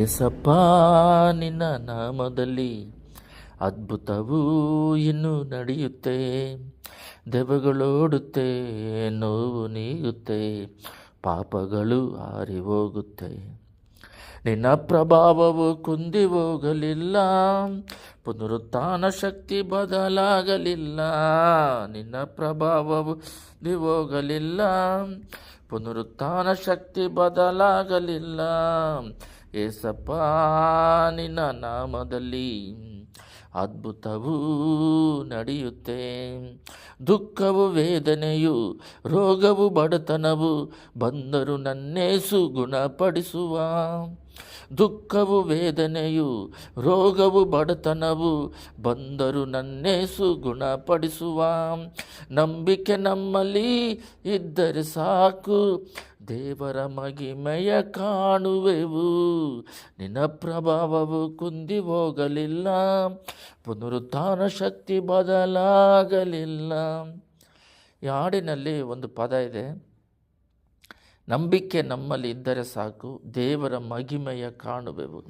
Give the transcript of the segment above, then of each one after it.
ಏಸಪ್ಪ, ನಿನ್ನ ನಾಮದಲ್ಲಿ ಅದ್ಭುತವೂ ಇನ್ನೂ ನಡೆಯುತ್ತೆ. ದೆವಗಳೋಡುತ್ತೆ ನೋವು ನೀಗುತ್ತೆ ಪಾಪಗಳು ಹಾರಿ ಹೋಗುತ್ತೆ. ನಿನ್ನ ಪ್ರಭಾವವು ಕುಂದಿ ಹೋಗಲಿಲ್ಲ, ಪುನರುತ್ಥಾನ ಶಕ್ತಿ ಬದಲಾಗಲಿಲ್ಲ. ನಿನ್ನ ಪ್ರಭಾವವು ಕುಂದಿ ಹೋಗಲಿಲ್ಲ, ಪುನರುತ್ಥಾನ ಶಕ್ತಿ ಬದಲಾಗಲಿಲ್ಲ. ಏಸಪ್ಪ ನಿನ್ನ ನಾಮದಲ್ಲಿ ಅದ್ಭುತವೂ ನಡೆಯುತ್ತೆ. ದುಃಖವು ವೇದನೆಯು ರೋಗವು ಬಡತನವು ಬಂದರು ನನ್ನೇಸು ಗುಣಪಡಿಸುವ ದುಃಖವು ವೇದನೆಯು, ರೋಗವು ಬಡತನವು, ಬಂದರು ನನ್ನೇಸು ಗುಣಪಡಿಸುವ ನಂಬಿಕೆ ನಮ್ಮಲ್ಲಿ ಇದ್ದರೆ ಸಾಕು, ದೇವರ ಮಗಿಮೆಯ ಕಾಣುವೆವು. ನಿನ್ನ ಪ್ರಭಾವವು ಕುಂದಿ ಹೋಗಲಿಲ್ಲ, ಪುನರುತ್ಥಾನ ಶಕ್ತಿ ಬದಲಾಗಲಿಲ್ಲ. ಈ ಹಾಡಿನಲ್ಲಿ ಒಂದು ಪದ ಇದೆ. ನಂಬಿಕೆ ನಮ್ಮಲ್ಲಿ ಇದ್ದರೆ ಸಾಕು, ದೇವರ ಮಹಿಮೆಯ ಕಾಣುವೆವು.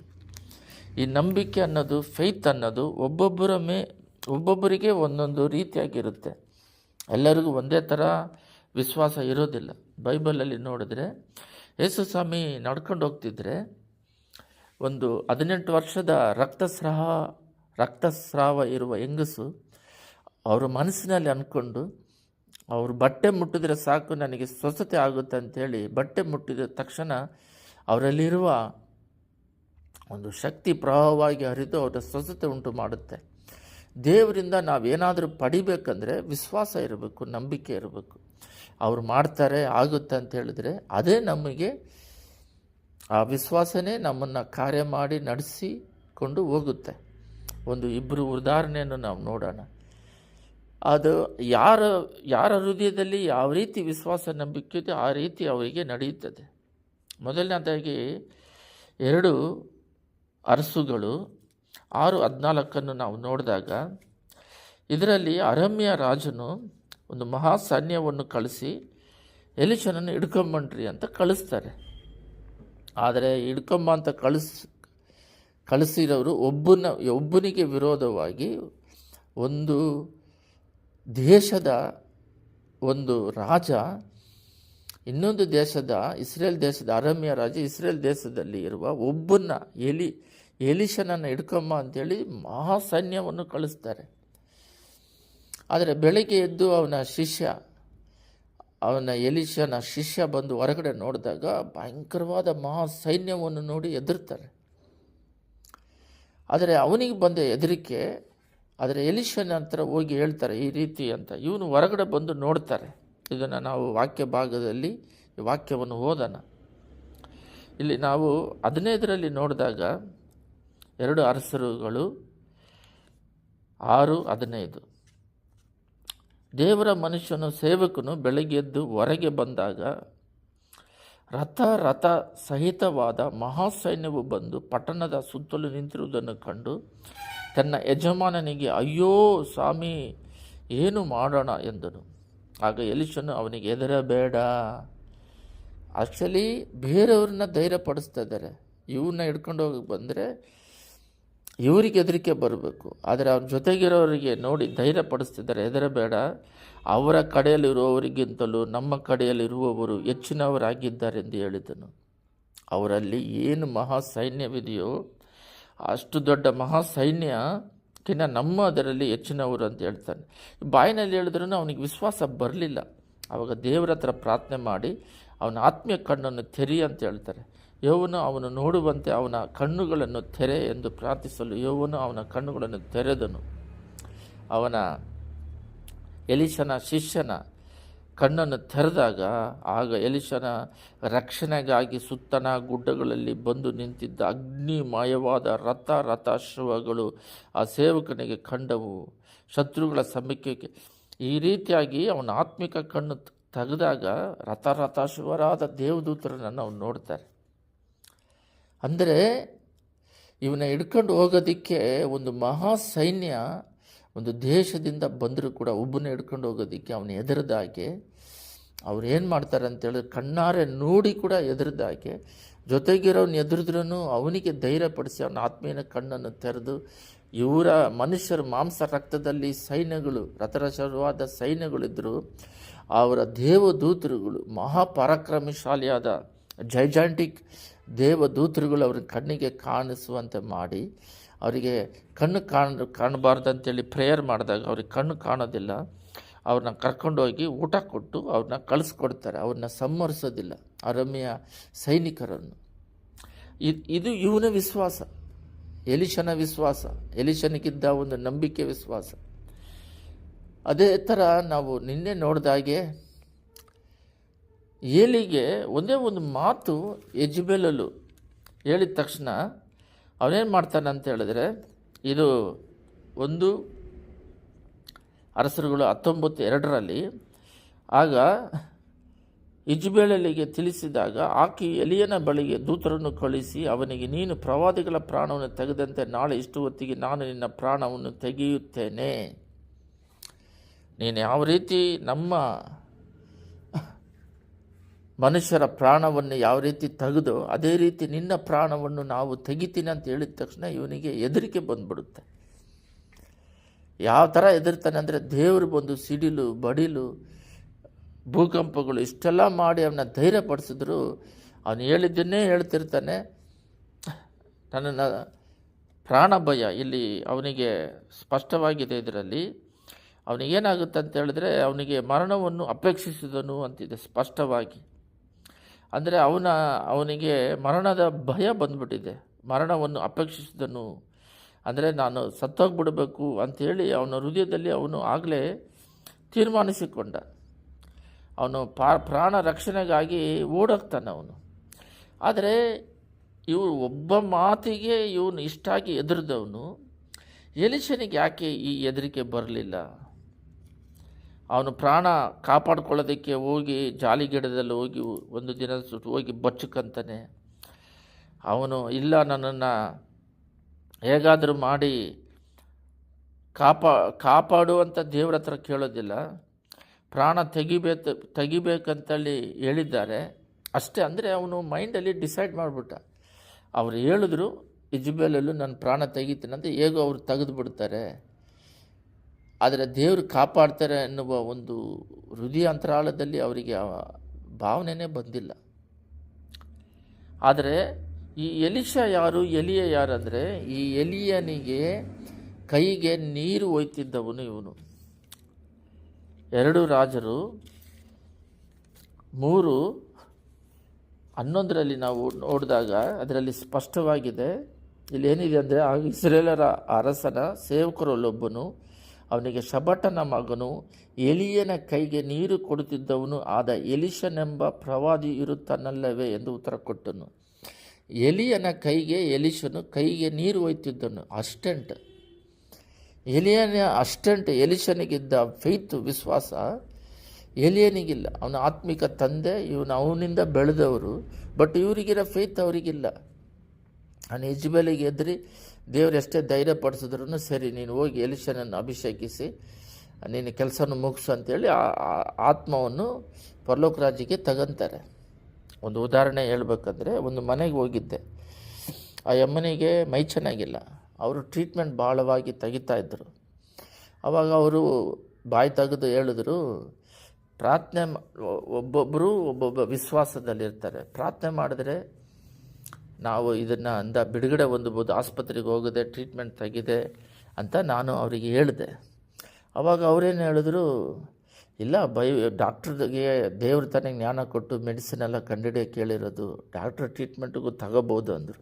ಈ ನಂಬಿಕೆ ಅನ್ನೋದು ಫೈತ್ ಅನ್ನೋದು ಒಬ್ಬೊಬ್ಬರ ಮೇ, ಒಬ್ಬೊಬ್ಬರಿಗೆ ಒಂದೊಂದು ರೀತಿಯಾಗಿರುತ್ತೆ. ಎಲ್ಲರಿಗೂ ಒಂದೇ ಥರ ವಿಶ್ವಾಸ ಇರೋದಿಲ್ಲ. ಬೈಬಲಲ್ಲಿ ನೋಡಿದ್ರೆ ಯೇಸು ಸ್ವಾಮಿ ನಡ್ಕೊಂಡು ಹೋಗ್ತಿದ್ರೆ, ಒಂದು ಹದಿನೆಂಟು ವರ್ಷದ ರಕ್ತಸ್ರಾವ ರಕ್ತಸ್ರಾವ ಇರುವ ಹೆಂಗಸು, ಅವರ ಮನಸ್ಸಿನಲ್ಲಿ ಅಂದ್ಕೊಂಡು ಅವರು ಬಟ್ಟೆ ಮುಟ್ಟಿದ್ರೆ ಸಾಕು, ನನಗೆ ಸ್ವಸ್ಥತೆ ಆಗುತ್ತೆ ಅಂಥೇಳಿ ಬಟ್ಟೆ ಮುಟ್ಟಿದ ತಕ್ಷಣ ಅವರಲ್ಲಿರುವ ಒಂದು ಶಕ್ತಿ ಪ್ರವಾಹವಾಗಿ ಹರಿದು ಅವರ ಸ್ವಸ್ಥತೆ ಉಂಟು ಮಾಡುತ್ತೆ. ದೇವರಿಂದ ನಾವೇನಾದರೂ ಪಡಿಬೇಕಂದ್ರೆ ವಿಶ್ವಾಸ ಇರಬೇಕು, ನಂಬಿಕೆ ಇರಬೇಕು. ಅವ್ರು ಮಾಡ್ತಾರೆ, ಆಗುತ್ತೆ ಅಂತ ಹೇಳಿದ್ರೆ ಅದೇ ನಮಗೆ ಆ ವಿಶ್ವಾಸನೇ ನಮ್ಮನ್ನು ಕಾರ್ಯ ಮಾಡಿ ನಡೆಸಿಕೊಂಡು ಹೋಗುತ್ತೆ. ಒಂದು ಇಬ್ಬರು ಉದಾಹರಣೆಯನ್ನು ನಾವು ನೋಡೋಣ. ಅದು ಯಾರ ಯಾರ ಹೃದಯದಲ್ಲಿ ಯಾವ ರೀತಿ ವಿಶ್ವಾಸ ನಂಬಿಕೆ ಇದೆ ಆ ರೀತಿ ಅವರಿಗೆ ನಡೆಯುತ್ತದೆ. ಮೊದಲನೇದಾಗಿ ಎರಡು ಅರಸುಗಳು, ಆರು ಹದಿನಾಲ್ಕನ್ನು ನಾವು ನೋಡಿದಾಗ ಇದರಲ್ಲಿ ಅರಮ್ಯ ರಾಜನು ಒಂದು ಮಹಾ ಸೈನ್ಯವನ್ನು ಕಳಿಸಿ ಎಲಿಶನನ್ನು ಹಿಡ್ಕೊಂಬಂಡ್ರಿ ಅಂತ ಕಳಿಸ್ತಾರೆ. ಆದರೆ ಹಿಡ್ಕೊಂಬ ಅಂತ ಕಳಿಸ್, ಕಳಿಸಿದವರು ಒಬ್ಬನ, ಒಬ್ಬನಿಗೆ ವಿರೋಧವಾಗಿ ಒಂದು ದೇಶದ ಒಂದು ರಾಜ, ಇನ್ನೊಂದು ದೇಶದ, ಇಸ್ರೇಲ್ ದೇಶದ ಅರಮ್ಯ ರಾಜ, ಇಸ್ರೇಲ್ ದೇಶದಲ್ಲಿ ಇರುವ ಒಬ್ಬನ ಎಲಿ ಎಲಿಶನನ್ನು ಹಿಡ್ಕೊಂಬ ಅಂತೇಳಿ ಮಹಾ ಸೈನ್ಯವನ್ನು ಕಳಿಸ್ತಾರೆ. ಆದರೆ ಬೆಳಗ್ಗೆ ಎದ್ದು ಅವನ ಶಿಷ್ಯ, ಅವನ ಎಲಿಶನ ಶಿಷ್ಯ ಬಂದು ಹೊರಗಡೆ ನೋಡಿದಾಗ ಭಯಂಕರವಾದ ಮಹಾ ಸೈನ್ಯವನ್ನು ನೋಡಿ ಎದುರ್ತಾರೆ ಆದರೆ ಅವನಿಗೆ ಬಂದ ಹೆದರಿಕೆ ಆದರೆ ಎಲಿಷನ್ ಹತ್ರ ಹೋಗಿ ಹೇಳ್ತಾರೆ, ಈ ರೀತಿ ಅಂತ. ಇವನು ಹೊರಗಡೆ ಬಂದು ನೋಡ್ತಾರೆ. ಇದನ್ನು ನಾವು ವಾಕ್ಯ ಭಾಗದಲ್ಲಿ ವಾಕ್ಯವನ್ನು ಓದೋಣ. ಇಲ್ಲಿ ನಾವು ಹದಿನೈದರಲ್ಲಿ ನೋಡಿದಾಗ ಎರಡು ಅರಸರುಗಳು, ಆರು ಹದಿನೈದು. ದೇವರ ಮನುಷ್ಯನು ಸೇವಕನು ಬೆಳಗ್ಗೆ ಎದ್ದು ಹೊರಗೆ ಬಂದಾಗ ರಥ ರಥ ಸಹಿತವಾದ ಮಹಾಸೈನ್ಯವು ಬಂದು ಪಟ್ಟಣದ ಸುತ್ತಲೂ ನಿಂತಿರುವುದನ್ನು ಕಂಡು ತನ್ನ ಯಜಮಾನನಿಗೆ, ಅಯ್ಯೋ ಸ್ವಾಮಿ, ಏನು ಮಾಡೋಣ? ಎಂದನು. ಆಗ ಎಲಿಶನು ಅವನಿಗೆ, ಹೆದರಬೇಡ. ಆ್ಯಕ್ಚುಲಿ ಬೇರೆಯವ್ರನ್ನ ಧೈರ್ಯಪಡಿಸ್ತಾ ಇದ್ದಾರೆ. ಇವನ್ನ ಹಿಡ್ಕೊಂಡು ಹೋಗಿ ಬಂದರೆ ಇವರಿಗೆ ಹೆದರಿಕೆ ಬರಬೇಕು. ಆದರೆ ಅವ್ರ ಜೊತೆಗಿರೋರಿಗೆ ನೋಡಿ ಧೈರ್ಯ ಪಡಿಸ್ತಿದ್ದಾರೆ ಹೆದರಬೇಡ. ಅವರ ಕಡೆಯಲ್ಲಿರುವವರಿಗಿಂತಲೂ ನಮ್ಮ ಕಡೆಯಲ್ಲಿರುವವರು ಹೆಚ್ಚಿನವರಾಗಿದ್ದಾರೆ ಎಂದು ಹೇಳಿದನು. ಅವರಲ್ಲಿ ಏನು ಮಹಾ ಸೈನ್ಯವಿದೆಯೋ ಅಷ್ಟು ದೊಡ್ಡ ಮಹಾ ಸೈನ್ಯಕ್ಕಿಂತ ನಮ್ಮ ಅದರಲ್ಲಿ ಹೆಚ್ಚಿನವರು ಅಂತ ಹೇಳ್ತಾನೆ. ಬಾಯಿನಲ್ಲಿ ಹೇಳಿದ್ರೂ ಅವನಿಗೆ ವಿಶ್ವಾಸ ಬರಲಿಲ್ಲ. ಆವಾಗ ದೇವರ ಹತ್ರ ಪ್ರಾರ್ಥನೆ ಮಾಡಿ ಅವನ ಆತ್ಮೀಯ ಕಣ್ಣನ್ನು ತೆರಿ ಅಂತ ಹೇಳ್ತಾರೆ. ಯೋವನು ಅವನು ನೋಡುವಂತೆ ಅವನ ಕಣ್ಣುಗಳನ್ನು ತೆರೆ ಎಂದು ಪ್ರಾರ್ಥಿಸಲು ಯೋವನು ಅವನ ಕಣ್ಣುಗಳನ್ನು ತೆರೆದನು. ಅವನ ಎಲಿಶನ ಶಿಷ್ಯನ ಕಣ್ಣನ್ನು ತೆರೆದಾಗ ಆಗ ಎಲಿಶನ ರಕ್ಷಣೆಗಾಗಿ ಸುತ್ತನ ಗುಡ್ಡಗಳಲ್ಲಿ ಬಂದು ನಿಂತಿದ್ದ ಅಗ್ನಿಮಯವಾದ ರಥ ರಥಾಶ್ರವಗಳು ಆ ಸೇವಕನಿಗೆ ಕಂಡವು. ಶತ್ರುಗಳ ಸಮೀಕ್ಷೆಗೆ ಈ ರೀತಿಯಾಗಿ ಅವನ ಆತ್ಮಿಕ ಕಣ್ಣು ತೆಗೆದಾಗ ರಥ ರಥಾಶ್ರವರಾದ ದೇವದೂತರನ್ನು ನಾವು ನೋಡ್ತಾರೆ. ಅಂದರೆ ಇವನ ಹಿಡ್ಕೊಂಡು ಹೋಗೋದಕ್ಕೆ ಒಂದು ಮಹಾ ಸೈನ್ಯ ಒಂದು ದೇಶದಿಂದ ಬಂದರೂ ಕೂಡ ಒಬ್ಬನ ಹಿಡ್ಕೊಂಡು ಹೋಗೋದಕ್ಕೆ ಅವನು ಹೆದರದಾಗೆ ಅವ್ರು ಏನು ಮಾಡ್ತಾರೆ ಅಂತೇಳಿದ್ರೆ ಕಣ್ಣಾರೆ ನೋಡಿ ಕೂಡ ಎದುರಿದಾಗೆ ಜೊತೆಗಿರೋನು ಎದುರಿದ್ರೂ ಅವನಿಗೆ ಧೈರ್ಯಪಡಿಸಿ ಅವನ ಆತ್ಮೀಯನ ಕಣ್ಣನ್ನು ತೆರೆದು, ಇವರ ಮನುಷ್ಯರ ಮಾಂಸ ರಕ್ತದಲ್ಲಿ ಸೈನ್ಯಗಳು ರಥರಶವಾದ ಸೈನ್ಯಗಳಿದ್ದರು ಅವರ ದೇವದೂತರುಗಳು, ಮಹಾಪರಾಕ್ರಮಶಾಲಿಯಾದ ಜೈಜಾಂಟಿಕ್ ದೇವದೂತರುಗಳು ಅವ್ರ ಕಣ್ಣಿಗೆ ಕಾಣಿಸುವಂತೆ ಮಾಡಿ ಅವರಿಗೆ ಕಣ್ಣು ಕಾಣ ಕಾಣಬಾರ್ದಂತೇಳಿ ಪ್ರೇಯರ್ ಮಾಡಿದಾಗ ಅವ್ರಿಗೆ ಕಣ್ಣು ಕಾಣೋದಿಲ್ಲ. ಅವ್ರನ್ನ ಕರ್ಕೊಂಡೋಗಿ ಊಟ ಕೊಟ್ಟು ಅವ್ರನ್ನ ಕಳಿಸ್ಕೊಡ್ತಾರೆ. ಅವ್ರನ್ನ ಸಂಹರಿಸೋದಿಲ್ಲ. ಅರಮ್ಯ ಸೈನಿಕರನ್ನು. ಇದ್- ಇದು ಇವನ ವಿಶ್ವಾಸ. ಎಲಿಶನ ವಿಶ್ವಾಸ. ಎಲಿಶನಿಗಿದ್ದ ಒಂದು ನಂಬಿಕೆ ವಿಶ್ವಾಸ. ಅದೇ ಥರ ನಾವು ನಿನ್ನೆ ನೋಡಿದಾಗೆ ಏಲಿಗೆ ಒಂದೇ ಒಂದು ಮಾತು ಯಜ್ಬೇಲಲು ಹೇಳಿದ ತಕ್ಷಣ ಅವನೇನು ಮಾಡ್ತಾನೆ ಅಂತ ಹೇಳಿದ್ರೆ, ಇದು ಒಂದು ಅರಸರುಗಳು ಹತ್ತೊಂಬತ್ತು ಎರಡರಲ್ಲಿ, ಆಗ ಇಜ್ಬೇಳಲಿಗೆ ತಿಳಿಸಿದಾಗ, ಆಕೆ ಎಲಿಯನ ಬಳಿಗೆ ದೂತರನ್ನು ಕಳಿಸಿ ಅವನಿಗೆ ನೀನು ಪ್ರವಾದಿಗಳ ಪ್ರಾಣವನ್ನು ತೆಗೆದಂತೆ ನಾಳೆ ಇಷ್ಟು ಹೊತ್ತಿಗೆ ನಾನು ನಿನ್ನ ಪ್ರಾಣವನ್ನು ತೆಗೆಯುತ್ತೇನೆ. ನೀನು ಯಾವ ರೀತಿ ನಮ್ಮ ಮನುಷ್ಯರ ಪ್ರಾಣವನ್ನು ಯಾವ ರೀತಿ ತೆಗೆದು ಅದೇ ರೀತಿ ನಿನ್ನ ಪ್ರಾಣವನ್ನು ನಾವು ತೆಗಿತೀನಿ ಅಂತ ಹೇಳಿದ ತಕ್ಷಣ ಇವನಿಗೆ ಹೆದರಿಕೆ ಬಂದ್ಬಿಡುತ್ತೆ. ಯಾವ ಥರ ಹೆದರ್ತಾನೆ ಅಂದರೆ ದೇವರು ಬಂದು ಸಿಡಿಲು, ಬಡಿಲು, ಭೂಕಂಪಗಳು ಇಷ್ಟೆಲ್ಲ ಮಾಡಿ ಅವನ್ನ ಧೈರ್ಯಪಡಿಸಿದ್ರು ಅವನು ಹೇಳಿದ್ದನ್ನೇ ಹೇಳ್ತಿರ್ತಾನೆ. ನನ್ನ ಪ್ರಾಣ ಭಯ ಇಲ್ಲಿ ಅವನಿಗೆ ಸ್ಪಷ್ಟವಾಗಿದೆ ಇದರಲ್ಲಿ. ಅವನಿಗೇನಾಗುತ್ತೆ ಅಂತ ಹೇಳಿದ್ರೆ ಅವನಿಗೆ ಮರಣವನ್ನು ಅಪೇಕ್ಷಿಸಿದನು ಅಂತಿದೆ ಸ್ಪಷ್ಟವಾಗಿ. ಅಂದರೆ ಅವನ, ಅವನಿಗೆ ಮರಣದ ಭಯ ಬಂದುಬಿಟ್ಟಿದೆ. ಮರಣವನ್ನು ಅಪೇಕ್ಷಿಸಿದನು. ಅಂದರೆ ನಾನು ಸತ್ತೋಗ್ಬಿಡಬೇಕು ಅಂಥೇಳಿ ಅವನ ಹೃದಯದಲ್ಲಿ ಅವನು ಆಗಲೇ ತೀರ್ಮಾನಿಸಿಕೊಂಡ. ಅವನು ಪಾ, ಪ್ರಾಣ ರಕ್ಷಣೆಗಾಗಿ ಓಡೋಗ್ತಾನೆ ಅವನು. ಆದರೆ ಇವು ಒಬ್ಬ ಮಾತಿಗೆ ಇವನು ಇಷ್ಟಾಗಿ ಎದುರಿದವನು ಎಲಿಶನಿಗೆ ಯಾಕೆ ಈ ಹೆದರಿಕೆ ಬರಲಿಲ್ಲ? ಅವನು ಪ್ರಾಣ ಕಾಪಾಡ್ಕೊಳ್ಳೋದಕ್ಕೆ ಹೋಗಿ ಜಾಲಿಗಿಡದಲ್ಲಿ ಹೋಗಿ ಒಂದು ದಿನ ಸುಟ್ಟು ಹೋಗಿ ಬಚ್ಚುಕಂತಾನೆ. ಅವನು, ಇಲ್ಲ, ನನ್ನನ್ನು ಹೇಗಾದರೂ ಮಾಡಿ ಕಾಪಾ ಕಾಪಾಡುವಂಥ ದೇವ್ರ ಹತ್ರ ಕೇಳೋದಿಲ್ಲ. ಪ್ರಾಣ ತೆಗಿಬೇಕು, ತೆಗಿಬೇಕಂತೇಳಿ ಹೇಳಿದ್ದಾರೆ. ಅಷ್ಟೇ ಅಂದರೆ ಅವನು ಮೈಂಡಲ್ಲಿ ಡಿಸೈಡ್ ಮಾಡಿಬಿಟ್ಟ. ಅವ್ರು ಹೇಳಿದ್ರು, ಇಜ್ಬೇಲಲ್ಲೂ ನನ್ನ ಪ್ರಾಣ ತೆಗಿತೀನಿ ಅಂತ ಹೇಗೋ ಅವ್ರು ತೆಗೆದು ಬಿಡ್ತಾರೆ ಆದರೆ ದೇವರು ಕಾಪಾಡ್ತಾರೆ ಎನ್ನುವ ಒಂದು ಹೃದಯ ಅಂತರಾಳದಲ್ಲಿ ಅವರಿಗೆ ಆ ಭಾವನೆಯೇ ಬಂದಿಲ್ಲ. ಆದರೆ ಈ ಎಲಿಶ ಯಾರು, ಎಲಿಯ ಯಾರಂದರೆ ಈ ಎಲಿಯನಿಗೆ ಕೈಗೆ ನೀರು ಒಯ್ತಿದ್ದವನು ಇವನು. ಎರಡು ರಾಜರು, ಮೂರು ಹನ್ನೊಂದರಲ್ಲಿ ನಾವು ನೋಡಿದಾಗ ಅದರಲ್ಲಿ ಸ್ಪಷ್ಟವಾಗಿದೆ ಇಲ್ಲಿ ಏನಿದೆ ಅಂದರೆ ಆ ಇಸ್ರೇಲರ ಅರಸನ ಸೇವಕರಲ್ಲೊಬ್ಬನು ಅವನಿಗೆ ಶಬಟನ ಮಗನು, ಎಲಿಯನ ಕೈಗೆ ನೀರು ಕೊಡುತ್ತಿದ್ದವನು, ಆದ ಎಲಿಶನೆಂಬ ಪ್ರವಾದಿ ಇರುತ್ತಾನಲ್ಲವೇ ಎಂದು ಉತ್ತರ ಕೊಟ್ಟನು. ಎಲಿಯನ ಕೈಗೆ ಎಲಿಶನು ಕೈಗೆ ನೀರು ಒಯ್ತಿದ್ದನು ಅಸ್ಟೆಂಟ್ ಎಲಿಯನ ಅಸ್ಟೆಂಟ್ ಎಲಿಶನಿಗಿದ್ದ ಫೈತ್ ವಿಶ್ವಾಸ ಎಲಿಯನಿಗಿಲ್ಲ. ಅವನ ಆತ್ಮಿಕ ತಂದೆ, ಇವನು ಅವನಿಂದ ಬೆಳೆದವರು, ಬಟ್ ಇವರಿಗಿರೋ ಫೇತ್ ಅವರಿಗಿಲ್ಲ. ಅವನು ಯಜ್ಬೇಲಿಗೆ ಎದ್ರಿ ದೇವರು ಎಷ್ಟೇ ಧೈರ್ಯ ಪಡಿಸಿದ್ರು ಸರಿ, ನೀನು ಹೋಗಿ ಎಲಿಶನನ್ನು ಅಭಿಷೇಕಿಸಿ, ನೀನು ಕೆಲಸನ ಮುಗಿಸು ಅಂತೇಳಿ ಆತ್ಮವನ್ನು ಪರಲೋಕ ರಾಜ್ಯಕ್ಕೆ ತಗಂತಾರೆ. ಒಂದು ಉದಾಹರಣೆ ಹೇಳ್ಬೇಕಂದ್ರೆ, ಒಂದು ಮನೆಗೆ ಹೋಗಿದ್ದೆ. ಆ ಯಮ್ಮನಿಗೆ ಮೈ ಚೆನ್ನಾಗಿಲ್ಲ. ಅವರು ಟ್ರೀಟ್ಮೆಂಟ್ ಭಾಳವಾಗಿ ತೆಗಿತಾ ಇದ್ದರು ಆವಾಗ ಅವರು ಬಾಯಿ ತೆಗೆದು ಹೇಳಿದ್ರು, ಪ್ರಾರ್ಥನೆ ಒಬ್ಬೊಬ್ಬರು ಒಬ್ಬೊಬ್ಬ ವಿಶ್ವಾಸದಲ್ಲಿರ್ತಾರೆ. ಪ್ರಾರ್ಥನೆ ಮಾಡಿದ್ರೆ ನಾವು ಇದನ್ನು ಅಂದ ಬಿಡುಗಡೆ ಹೊಂದಬೋದು ಆಸ್ಪತ್ರೆಗೆ ಹೋಗದೆ ಟ್ರೀಟ್ಮೆಂಟ್ ತೆಗಿದೆ ಅಂತ ನಾನು ಅವರಿಗೆ ಹೇಳಿದೆ. ಅವಾಗ ಅವರೇನು ಹೇಳಿದ್ರು, ಇಲ್ಲ, ಬೈ ಡಾಕ್ಟ್ರಿಗೆ ದೇವ್ರ ತಾನೇ ಜ್ಞಾನ ಕೊಟ್ಟು ಮೆಡಿಸಿನ್ ಎಲ್ಲ ಕಂಡಿಡಿಯ ಕೇಳಿರೋದು ಡಾಕ್ಟ್ರ್ ಟ್ರೀಟ್ಮೆಂಟಿಗೂ ತಗೋಬೋದು ಅಂದರು.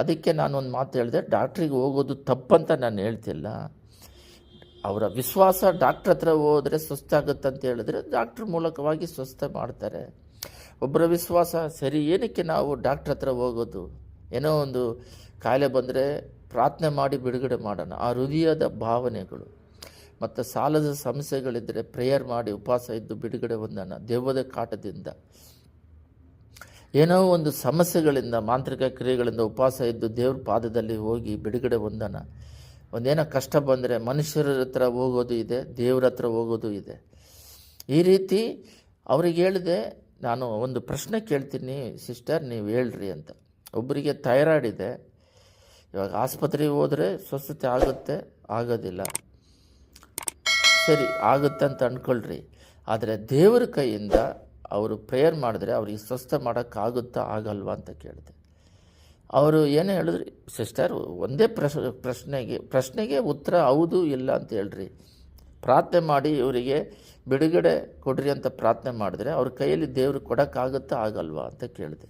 ಅದಕ್ಕೆ ನಾನು ಒಂದು ಮಾತು ಹೇಳಿದೆ ಡಾಕ್ಟ್ರಿಗೆ ಹೋಗೋದು ತಪ್ಪಂತ ನಾನು ಹೇಳ್ತಿಲ್ಲ. ಅವರ ವಿಶ್ವಾಸ ಡಾಕ್ಟ್ರ್ ಹತ್ರ ಹೋದರೆ ಸ್ವಸ್ಥ ಆಗುತ್ತೆ ಅಂತ ಹೇಳಿದ್ರೆ ಡಾಕ್ಟ್ರ್ ಮೂಲಕವಾಗಿ ಸ್ವಸ್ಥ ಮಾಡ್ತಾರೆ. ಒಬ್ಬರ ವಿಶ್ವಾಸ ಸರಿ, ಏನಕ್ಕೆ ನಾವು ಡಾಕ್ಟ್ರ್ ಹತ್ರ ಹೋಗೋದು? ಏನೋ ಒಂದು ಕಾಯಿಲೆ ಬಂದರೆ ಪ್ರಾರ್ಥನೆ ಮಾಡಿ ಬಿಡುಗಡೆ ಮಾಡೋಣ. ಆ ಹೃದಯದ ಭಾವನೆಗಳು, ಮತ್ತು ಸಾಲದ ಸಮಸ್ಯೆಗಳಿದ್ದರೆ ಪ್ರೇಯರ್ ಮಾಡಿ ಉಪವಾಸ ಇದ್ದು ಬಿಡುಗಡೆ ಹೊಂದೋಣ. ದೇವದ ಕಾಟದಿಂದ. ಏನೋ ಒಂದು ಸಮಸ್ಯೆಗಳಿಂದ, ಮಾಂತ್ರಿಕ ಕ್ರಿಯೆಗಳಿಂದ ಉಪವಾಸ ಇದ್ದು ದೇವ್ರ ಪಾದದಲ್ಲಿ ಹೋಗಿ ಬಿಡುಗಡೆ ಹೊಂದೋಣ. ಒಂದೇನೋ ಕಷ್ಟ ಬಂದರೆ ಮನುಷ್ಯರ ಹತ್ರ ಹೋಗೋದು ಇದೆ, ದೇವ್ರ ಹತ್ರ ಹೋಗೋದು ಇದೆ. ಈ ರೀತಿ ಅವ್ರಿಗೆ ಹೇಳಿದೆ ನಾನು ಒಂದು ಪ್ರಶ್ನೆ ಕೇಳ್ತೀನಿ, ಸಿಸ್ಟರ್, ನೀವು ಹೇಳ್ರಿ ಅಂತ. ಒಬ್ಬರಿಗೆ ಥೈರಾಯ್ಡ್ ಇದೆ. ಇವಾಗ ಆಸ್ಪತ್ರೆಗೆ ಹೋದರೆ ಸ್ವಸ್ಥತೆ ಆಗುತ್ತೆ, ಆಗೋದಿಲ್ಲ. ಸರಿ, ಆಗುತ್ತೆ ಅಂತ ಅಂದ್ಕೊಳ್ರಿ ಆದರೆ ದೇವರ ಕೈಯಿಂದ ಅವರು ಪ್ರೇಯರ್ ಮಾಡಿದ್ರೆ ಅವ್ರಿಗೆ ಸ್ವಸ್ಥ ಮಾಡೋಕ್ಕಾಗುತ್ತಾ ಆಗಲ್ವಾ ಅಂತ ಕೇಳಿದೆ. ಅವರು ಏನು ಹೇಳಿದ್ರಿ, ಸಿಸ್ಟರ್, ಒಂದೇ ಪ್ರಶ್, ಪ್ರಶ್ನೆಗೆ ಪ್ರಶ್ನೆಗೆ ಉತ್ತರ ಹೌದು, ಇಲ್ಲ ಅಂತ ಹೇಳ್ರಿ. ಪ್ರಾರ್ಥನೆ ಮಾಡಿ ಇವರಿಗೆ ಬಿಡುಗಡೆ ಕೊಡ್ರಿ ಅಂತ ಪ್ರಾರ್ಥನೆ ಮಾಡಿದ್ರೆ ಅವ್ರ ಕೈಯಲ್ಲಿ ದೇವರು ಕೊಡೋಕ್ಕಾಗುತ್ತಾ ಆಗಲ್ವಾ ಅಂತ ಕೇಳಿದೆ.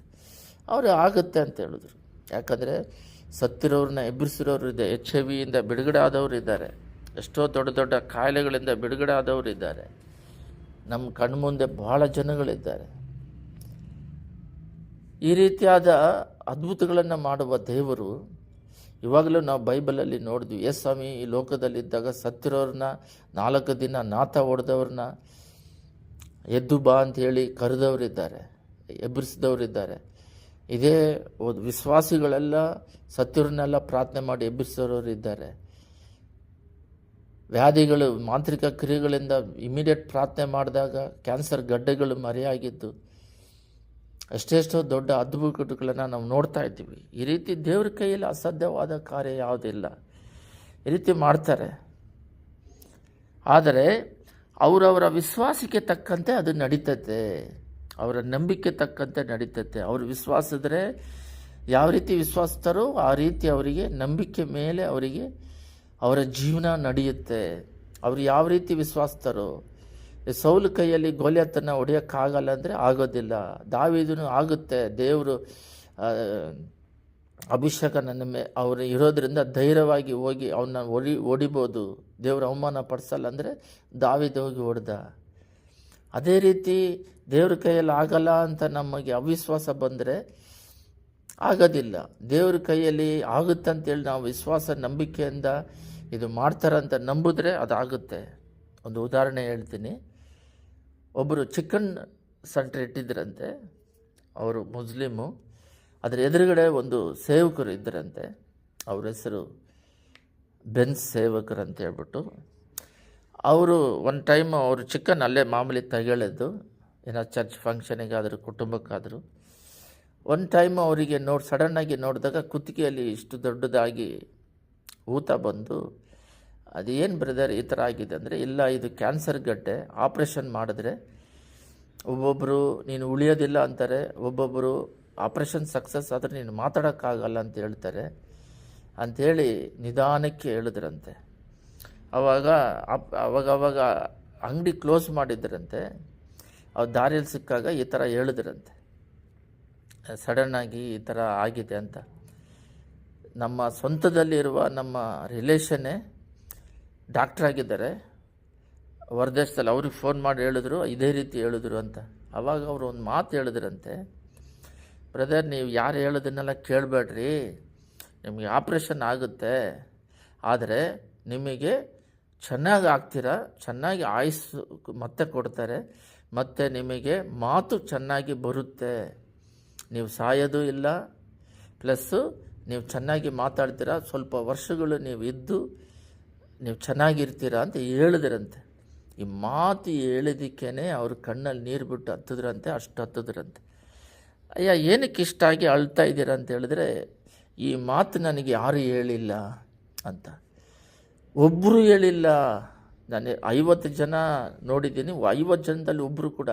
ಅವರು ಆಗುತ್ತೆ ಅಂತ ಹೇಳಿದ್ರು. ಯಾಕಂದರೆ ಸತ್ತಿರೋರನ್ನ ಎಬ್ಬರಿಸಿರೋರು ಇದೆ ಎಚ್ ಐ ವಿಯಿಂದ ಬಿಡುಗಡೆ ಆದವರು ಇದ್ದಾರೆ, ಎಷ್ಟೋ ದೊಡ್ಡ ದೊಡ್ಡ ಕಾಯಿಲೆಗಳಿಂದ ಬಿಡುಗಡೆ ಆದವರು ಇದ್ದಾರೆ. ನಮ್ಮ ಕಣ್ಮುಂದೆ ಬಹಳ ಜನಗಳಿದ್ದಾರೆ. ಈ ರೀತಿಯಾದ ಅದ್ಭುತಗಳನ್ನು ಮಾಡುವ ದೇವರು ಇವಾಗಲೂ ನಾವು ಬೈಬಲಲ್ಲಿ ನೋಡಿದ್ವಿ ಎಸ್ ಸ್ವಾಮಿ, ಈ ಲೋಕದಲ್ಲಿದ್ದಾಗ ಸತ್ತಿರೋರನ್ನ ನಾಲ್ಕು ದಿನ ನಾಥ ಹೊಡೆದವ್ರನ್ನ ಎದ್ದು ಬಾ ಅಂತ ಹೇಳಿ ಕರೆದವರಿದ್ದಾರೆ ಎಬ್ಬರಿಸಿದವರಿದ್ದಾರೆ ಇದೇ ವಿಶ್ವಾಸಿಗಳೆಲ್ಲ ಸತ್ತಿರನ್ನೆಲ್ಲ ಪ್ರಾರ್ಥನೆ ಮಾಡಿ ಎಬ್ಬರಿಸೋರು ಇದ್ದಾರೆ ವ್ಯಾಧಿಗಳು, ಮಾಂತ್ರಿಕ ಕ್ರಿಯೆಗಳಿಂದ ಇಮಿಡಿಯೇಟ್ ಪ್ರಾರ್ಥನೆ ಮಾಡಿದಾಗ ಕ್ಯಾನ್ಸರ್ ಗಡ್ಡೆಗಳು ಮರೆಯಾಗಿದ್ದು ಎಷ್ಟೆಷ್ಟೋ ದೊಡ್ಡ ಅದ್ಭುತಗಳನ್ನು ನಾವು ನೋಡ್ತಾ ಇದ್ದೀವಿ. ಈ ರೀತಿ ದೇವ್ರ ಕೈಯಲ್ಲಿ ಅಸಾಧ್ಯವಾದ ಕಾರ್ಯ ಯಾವುದಿಲ್ಲ ಈ ರೀತಿ ಮಾಡ್ತಾರೆ. ಆದರೆ ಅವರವರ ವಿಶ್ವಾಸಕ್ಕೆ ತಕ್ಕಂತೆ ಅದು ನಡೀತತೆ. ಅವರ ನಂಬಿಕೆ ತಕ್ಕಂತೆ ನಡೀತತೆ. ಅವರು ವಿಶ್ವಾಸಿದ್ರೆ ಯಾವ ರೀತಿ ವಿಶ್ವಾಸಿಸ್ತಾರೋ ಆ ರೀತಿ ಅವರಿಗೆ ನಂಬಿಕೆ ಮೇಲೆ ಅವರಿಗೆ ಅವರ ಜೀವನ ನಡೆಯುತ್ತೆ. ಅವರು ಯಾವ ರೀತಿ ವಿಶ್ವಾಸಿಸ್ತಾರೋ ಈ ಸೌಲು ಕೈಯಲ್ಲಿ ಗೋಲಿಯತ್ತನ್ನು ಹೊಡೆಯೋಕ್ಕಾಗಲ್ಲ ಅಂದರೆ ಆಗೋದಿಲ್ಲ. ದಾವಿದನು ಆಗುತ್ತೆ. ದೇವರು ಅಭಿಷೇಕ ನನ್ನ ಮೇ, ಅವರು ಇರೋದ್ರಿಂದ ಧೈರ್ಯವಾಗಿ ಹೋಗಿ ಅವನ್ನ ಒಡಿ ಹೊಡಿಬೋದು. ದೇವರು ಅವಮಾನ ಪಡಿಸಲ್ಲ ಅಂದರೆ ದಾವಿದ ಹೋಗಿ ಹೊಡೆದ. ಅದೇ ರೀತಿ ದೇವ್ರ ಕೈಯಲ್ಲಿ ಆಗಲ್ಲ ಅಂತ ನಮಗೆ ಅವಿಶ್ವಾಸ ಬಂದರೆ ಆಗೋದಿಲ್ಲ. ದೇವ್ರ ಕೈಯಲ್ಲಿ ಆಗುತ್ತಂತೇಳಿ ನಾವು ವಿಶ್ವಾಸ, ನಂಬಿಕೆಯಿಂದ ಇದು ಮಾಡ್ತಾರಂತ ನಂಬಿದ್ರೆ ಅದಾಗುತ್ತೆ. ಒಂದು ಉದಾಹರಣೆ ಹೇಳ್ತೀನಿ. ಒಬ್ಬರು ಚಿಕನ್ ಸೆಂಟ್ರ್ ಇಟ್ಟಿದ್ದರಂತೆ ಅವರು ಮುಸ್ಲಿಮು. ಅದರ ಎದುರುಗಡೆ ಒಂದು ಸೇವಕರು ಇದ್ದರಂತೆ ಅವ್ರ ಹೆಸರು ಬೆನ್ಸ್ ಸೇವಕರು ಅಂತ ಹೇಳ್ಬಿಟ್ಟು. ಅವರು ಒಂದು ಟೈಮ್ ಅವರು ಚಿಕನ್ ಅಲ್ಲೇ ಮಾಮೂಲಿ ತಗೊಳ್ಳೋದು ಏನೋ ಚರ್ಚ್ ಫಂಕ್ಷನಿಗಾದರೂ ಕುಟುಂಬಕ್ಕಾದರೂ. ಒಂದು ಟೈಮ್ ಅವರಿಗೆ ನೋಡಿ, ಸಡನ್ನಾಗಿ ನೋಡಿದಾಗ ಕುತ್ತಿಗೆಯಲ್ಲಿ ಇಷ್ಟು ದೊಡ್ಡದಾಗಿ ಊತ ಬಂದು ಅದೇನು ಬ್ರದರ್ ಈ ಥರ ಆಗಿದೆ ಅಂದರೆ, ಇಲ್ಲ, ಇದು ಕ್ಯಾನ್ಸರ್ ಗಡ್ಡೆ ಆಪ್ರೇಷನ್ ಮಾಡಿದ್ರೆ ಒಬ್ಬೊಬ್ಬರು ನೀನು ಉಳಿಯೋದಿಲ್ಲ ಅಂತಾರೆ ಒಬ್ಬೊಬ್ಬರು ಆಪ್ರೇಷನ್ ಸಕ್ಸಸ್ ಆದರೆ ನೀನು ಮಾತಾಡೋಕ್ಕಾಗಲ್ಲ ಅಂತ ಹೇಳ್ತಾರೆ. ಅಂಥೇಳಿ ನಿಧಾನಕ್ಕೆ ಹೇಳಿದ್ರಂತೆ. ಅವಾಗ ಅಪ್, ಅವಾಗ ಅವಾಗ ಅಂಗಡಿ ಕ್ಲೋಸ್ ಮಾಡಿದ್ರಂತೆ. ಅವ್ರು ದಾರಿಯಲ್ಲಿ ಸಿಕ್ಕಾಗ ಈ ಥರ ಹೇಳಿದ್ರಂತೆ. ಸಡನ್ನಾಗಿ ಈ ಥರ ಆಗಿದೆ ಅಂತ. ನಮ್ಮ ಸ್ವಂತದಲ್ಲಿರುವ ನಮ್ಮ ರಿಲೇಷನ್ನೇ ಡಾಕ್ಟ್ರ್ ಆಗಿದ್ದಾರೆ. ಹೊರದೇಶದಲ್ಲಿ ಅವ್ರಿಗೆ ಫೋನ್ ಮಾಡಿ ಹೇಳಿದ್ರು, ಇದೇ ರೀತಿ ಹೇಳಿದ್ರು ಅಂತ. ಅವಾಗ ಅವರು ಒಂದು ಮಾತು ಹೇಳಿದ್ರಂತೆ, ಬ್ರದರ್, ನೀವು ಯಾರು ಹೇಳೋದನ್ನೆಲ್ಲ ಕೇಳಬೇಡ್ರಿ. ನಿಮಗೆ ಆಪ್ರೇಷನ್ ಆಗುತ್ತೆ. ಆದರೆ ನಿಮಗೆ ಚೆನ್ನಾಗಿ ಆಗ್ತೀರಾ, ಚೆನ್ನಾಗಿ ಆಯಸ್ಸು ಮತ್ತೆ ಕೊಡ್ತಾರೆ, ಮತ್ತು ನಿಮಗೆ ಮಾತು ಚೆನ್ನಾಗಿ ಬರುತ್ತೆ. ನೀವು ಸಾಯೋದು ಇಲ್ಲ. ಪ್ಲಸ್ಸು, ನೀವು ಚೆನ್ನಾಗಿ ಮಾತಾಡ್ತೀರಾ. ಸ್ವಲ್ಪ ವರ್ಷಗಳು ನೀವು ಇದ್ದು ನೀವು ಚೆನ್ನಾಗಿರ್ತೀರ ಅಂತ ಹೇಳಿದ್ರಂತೆ. ಈ ಮಾತು ಹೇಳಿದಕ್ಕೇ ಅವ್ರ ಕಣ್ಣಲ್ಲಿ ನೀರು ಬಿಟ್ಟು ಹತ್ತಿದ್ರಂತೆ, ಅಷ್ಟು ಹತ್ತಿದ್ರಂತೆ. ಅಯ್ಯ, ಏನಕ್ಕೆ ಇಷ್ಟಾಗಿ ಅಳ್ತಾ ಇದ್ದೀರಾ ಅಂತ ಹೇಳಿದ್ರೆ, ಈ ಮಾತು ನನಗೆ ಯಾರು ಹೇಳಿಲ್ಲ ಅಂತ. ಒಬ್ಬರು ಹೇಳಿಲ್ಲ. ನಾನು ಐವತ್ತು ಜನ ನೋಡಿದ್ದೀನಿ, ಐವತ್ತು ಜನದಲ್ಲಿ ಒಬ್ಬರು ಕೂಡ.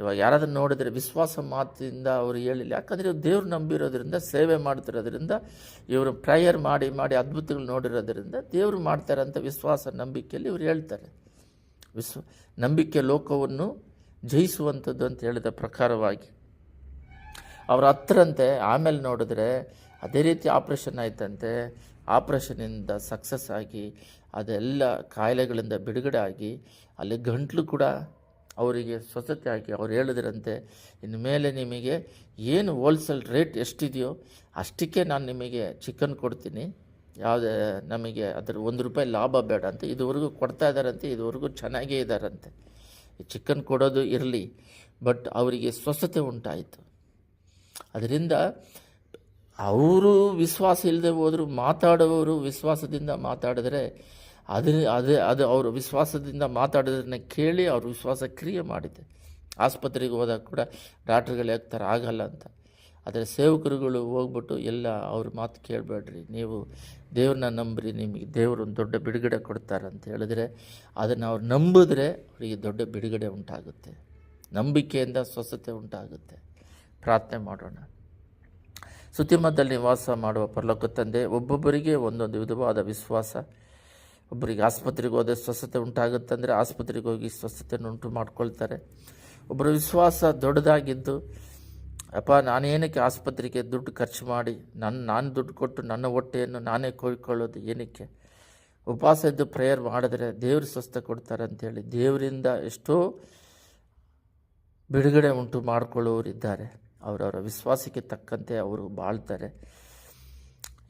ಇವಾಗ ಯಾರಾದರೂ ನೋಡಿದರೆ ವಿಶ್ವಾಸ ಮಾತಿಂದ ಅವರು ಹೇಳಿಲ್ಲ. ಯಾಕಂದರೆ ಇವ್ರು ದೇವ್ರು ನಂಬಿರೋದ್ರಿಂದ, ಸೇವೆ ಮಾಡ್ತಿರೋದ್ರಿಂದ, ಇವರು ಪ್ರೇಯರ್ ಮಾಡಿ ಮಾಡಿ ಅದ್ಭುತಗಳು ನೋಡಿರೋದ್ರಿಂದ ದೇವರು ಮಾಡ್ತಾರೆ ಅಂತ ವಿಶ್ವಾಸ, ನಂಬಿಕೆಯಲ್ಲಿ ಇವ್ರು ಹೇಳ್ತಾರೆ. ವಿಶ್ವ, ನಂಬಿಕೆ ಲೋಕವನ್ನು ಜಯಿಸುವಂಥದ್ದು ಅಂತ ಹೇಳಿದ ಪ್ರಕಾರವಾಗಿ. ಅವರ ಹತ್ರಂತೆ ಆಮೇಲೆ ನೋಡಿದ್ರೆ ಅದೇ ರೀತಿ ಆಪ್ರೇಷನ್ ಆಯ್ತಂತೆ. ಆಪ್ರೇಷನಿಂದ ಸಕ್ಸಸ್ ಆಗಿ, ಅದೆಲ್ಲ ಕಾಯಿಲೆಗಳಿಂದ ಬಿಡುಗಡೆ ಆಗಿ, ಅಲ್ಲಿ ಗಂಟ್ಲು ಕೂಡ ಅವರಿಗೆ ಸ್ವಚ್ಛತೆ ಹಾಕಿ ಅವ್ರು ಹೇಳಿದ್ರಂತೆ, ಇನ್ನು ಮೇಲೆ ನಿಮಗೆ ಏನು ಹೋಲ್ಸೇಲ್ ರೇಟ್ ಎಷ್ಟಿದೆಯೋ ಅಷ್ಟಕ್ಕೆ ನಾನು ನಿಮಗೆ ಚಿಕನ್ ಕೊಡ್ತೀನಿ. ಯಾವುದೇ ನಮಗೆ ಅದರ ಒಂದು ರೂಪಾಯಿ ಲಾಭ ಬೇಡ ಅಂತ, ಇದುವರೆಗೂ ಕೊಡ್ತಾ ಇದ್ದಾರಂತೆ ಇದುವರೆಗೂ ಚೆನ್ನಾಗೇ ಇದ್ದಾರಂತೆ ಚಿಕನ್ ಕೊಡೋದು ಇರಲಿ ಬಟ್ ಅವರಿಗೆ ಸ್ವಸ್ಥತೆ ಉಂಟಾಯಿತು. ಅದರಿಂದ ಅವರು ವಿಶ್ವಾಸ ಇಲ್ಲದೆ ಹೋದರೂ ಮಾತಾಡುವವರು ವಿಶ್ವಾಸದಿಂದ ಮಾತಾಡಿದ್ರೆ ಅದು, ಅದೇ, ಅದು ಅವರು ವಿಶ್ವಾಸದಿಂದ ಮಾತಾಡೋದನ್ನ ಕೇಳಿ ಅವರು ವಿಶ್ವಾಸ ಕ್ರಿಯೆ ಮಾಡಿದೆ ಆಸ್ಪತ್ರೆಗೆ ಹೋದಾಗ ಕೂಡ ಡಾಕ್ಟ್ರುಗಳು ಹೇಳ್ತಾರೆ, ಆಗಲ್ಲ ಅಂತ. ಆದರೆ ಸೇವಕರುಗಳು ಹೋಗ್ಬಿಟ್ಟು ಎಲ್ಲ ಅವ್ರ ಮಾತು ಕೇಳಬೇಡ್ರಿ, ನೀವು ದೇವ್ರನ್ನ ನಂಬ್ರಿ, ನಿಮಗೆ ದೇವರು ಒಂದು ದೊಡ್ಡ ಬಿಡುಗಡೆ ಕೊಡ್ತಾರೆ ಅಂತ ಹೇಳಿದ್ರೆ ಅದನ್ನು ಅವ್ರು ನಂಬಿದ್ರೆ ಅವರಿಗೆ ದೊಡ್ಡ ಬಿಡುಗಡೆ ಉಂಟಾಗುತ್ತೆ. ನಂಬಿಕೆಯಿಂದ ಸ್ವಸ್ಥತೆ ಉಂಟಾಗುತ್ತೆ. ಪ್ರಾರ್ಥನೆ ಮಾಡೋಣ. ಸುತ್ತಿಮದಲ್ಲಿ ವಾಸ ಮಾಡುವ ಪರಲೋಕ ತಂದೆ, ಒಬ್ಬೊಬ್ಬರಿಗೆ ಒಂದೊಂದು ವಿಧವಾದ ವಿಶ್ವಾಸ. ಒಬ್ಬರಿಗೆ ಆಸ್ಪತ್ರೆಗೆ ಹೋದರೆ ಸ್ವಸ್ಥತೆ ಉಂಟಾಗುತ್ತಂದರೆ ಆಸ್ಪತ್ರೆಗೆ ಹೋಗಿ ಸ್ವಸ್ಥತೆಯನ್ನು ಉಂಟು ಮಾಡ್ಕೊಳ್ತಾರೆ. ಒಬ್ಬರ ವಿಶ್ವಾಸ ದೊಡ್ಡದಾಗಿದ್ದು, ಅಪ್ಪ ನಾನೇನಕ್ಕೆ ಆಸ್ಪತ್ರೆಗೆ ದುಡ್ಡು ಖರ್ಚು ಮಾಡಿ ನನ್ನ ನಾನು ದುಡ್ಡು ಕೊಟ್ಟು ನನ್ನ ಹೊಟ್ಟೆಯನ್ನು ನಾನೇ ಕೊಯ್ಕೊಳ್ಳೋದು ಏನಕ್ಕೆ? ಉಪವಾಸ ಇದ್ದು ಪ್ರೇಯರ್ ಮಾಡಿದ್ರೆ ದೇವರು ಸ್ವಸ್ಥ ಕೊಡ್ತಾರೆ ಅಂತೇಳಿ ದೇವರಿಂದ ಎಷ್ಟೋ ಬಿಡುಗಡೆ ಉಂಟು ಮಾಡಿಕೊಳ್ಳುವವರಿದ್ದಾರೆ. ಅವರವರ ವಿಶ್ವಾಸಕ್ಕೆ ತಕ್ಕಂತೆ ಅವರು ಬಾಳ್ತಾರೆ.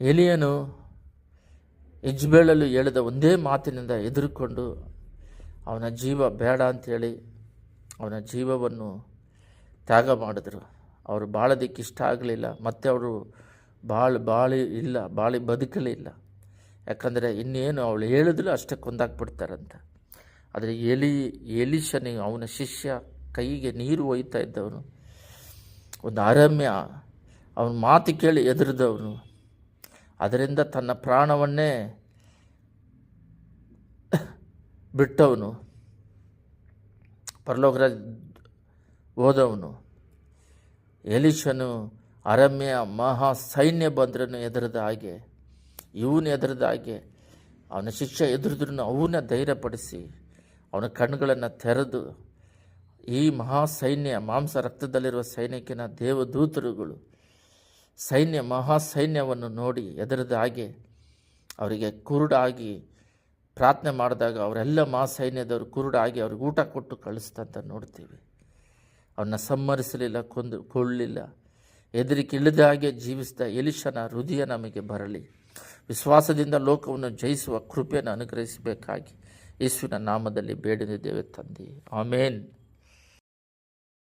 ಎಲಿಯನು ಇಜ್ಬೇಳಲು ಹೇಳಿದ ಒಂದೇ ಮಾತಿನಿಂದ ಎದುರುಕೊಂಡು ಅವನ ಜೀವ ಬೇಡ ಅಂಥೇಳಿ ಅವನ ಜೀವವನ್ನು ತ್ಯಾಗ ಮಾಡಿದ್ರು. ಅವರು ಬಾಳೋದಕ್ಕೆ ಇಷ್ಟ ಆಗಲಿಲ್ಲ. ಮತ್ತು ಅವರು ಬಾಳು ಬಾಳಿ ಇಲ್ಲ, ಬಾಳಿ ಬದುಕಲಿಲ್ಲ ಯಾಕಂದರೆ ಇನ್ನೇನು ಅವಳು ಹೇಳಿದ್ರು ಅಷ್ಟೇ ಕೊಂದಾಕ್ಬಿಡ್ತಾರಂತ. ಆದರೆ ಎಲಿ, ಎಲಿಶನಿ ಅವನ ಶಿಷ್ಯ ಕೈಗೆ ನೀರು ಒಯ್ತಾ ಇದ್ದವನು. ಒಂದು ಅರಮ್ಯ, ಅವನ ಮಾತು ಕೇಳಿ ಎದುರಿದವನು ಅದರಿಂದ ತನ್ನ ಪ್ರಾಣವನ್ನೇ ಬಿಟ್ಟವನು. ಪರಲೋಕರ ಹೋದವನು. ಎಲಿಶನು ಅರಮ್ಯ ಮಹಾ ಸೈನ್ಯ ಬಂದ್ರನ್ನು ಎದುರದ ಹಾಗೆ, ಇವನು ಎದುರದ ಹಾಗೆ ಅವನ ಶಿಷ್ಯ ಎದುರಿದ್ರೂ ಅವನ್ನ ಧೈರ್ಯಪಡಿಸಿ ಅವನ ಕಣ್ಣುಗಳನ್ನು ತೆರೆದು ಈ ಮಹಾ ಸೈನ್ಯ ಮಾಂಸ ರಕ್ತದಲ್ಲಿರುವ ಸೈನಿಕನ ದೇವದೂತರುಗಳು ಸೈನ್ಯ ಮಹಾ ಸೈನ್ಯವನ್ನು ನೋಡಿ ಎದುರದ ಹಾಗೆ ಅವರಿಗೆ ಕುರುಡಾಗಿ ಪ್ರಾರ್ಥನೆ ಮಾಡಿದಾಗ ಅವರೆಲ್ಲ ಮಹಾ ಸೈನ್ಯದವರು ಕುರುಡಾಗಿ ಅವ್ರಿಗೆ ಊಟ ಕೊಟ್ಟು ಕಳಿಸ್ತಂತ ನೋಡ್ತೀವಿ. ಅವನ್ನ ಸಮ್ಮರಿಸಲಿಲ್ಲ ಕೊಂದು ಕೊಳ್ಳಲಿಲ್ಲ ಎದುರಿಗೆ ಇಳಿದ ಹಾಗೆ ಜೀವಿಸಿದ ಎಲಿಶನ ಹೃದಯ ನಮಗೆ ಬರಲಿ. ವಿಶ್ವಾಸದಿಂದ ಲೋಕವನ್ನು ಜಯಿಸುವ ಕೃಪೆಯನ್ನು ಅನುಗ್ರಹಿಸಬೇಕಾಗಿ ಯೇಸುವಿನ ನಾಮದಲ್ಲಿ ಬೇಡಿದ್ದೇವೆ ತಂದೆ. ಆಮೇನ್.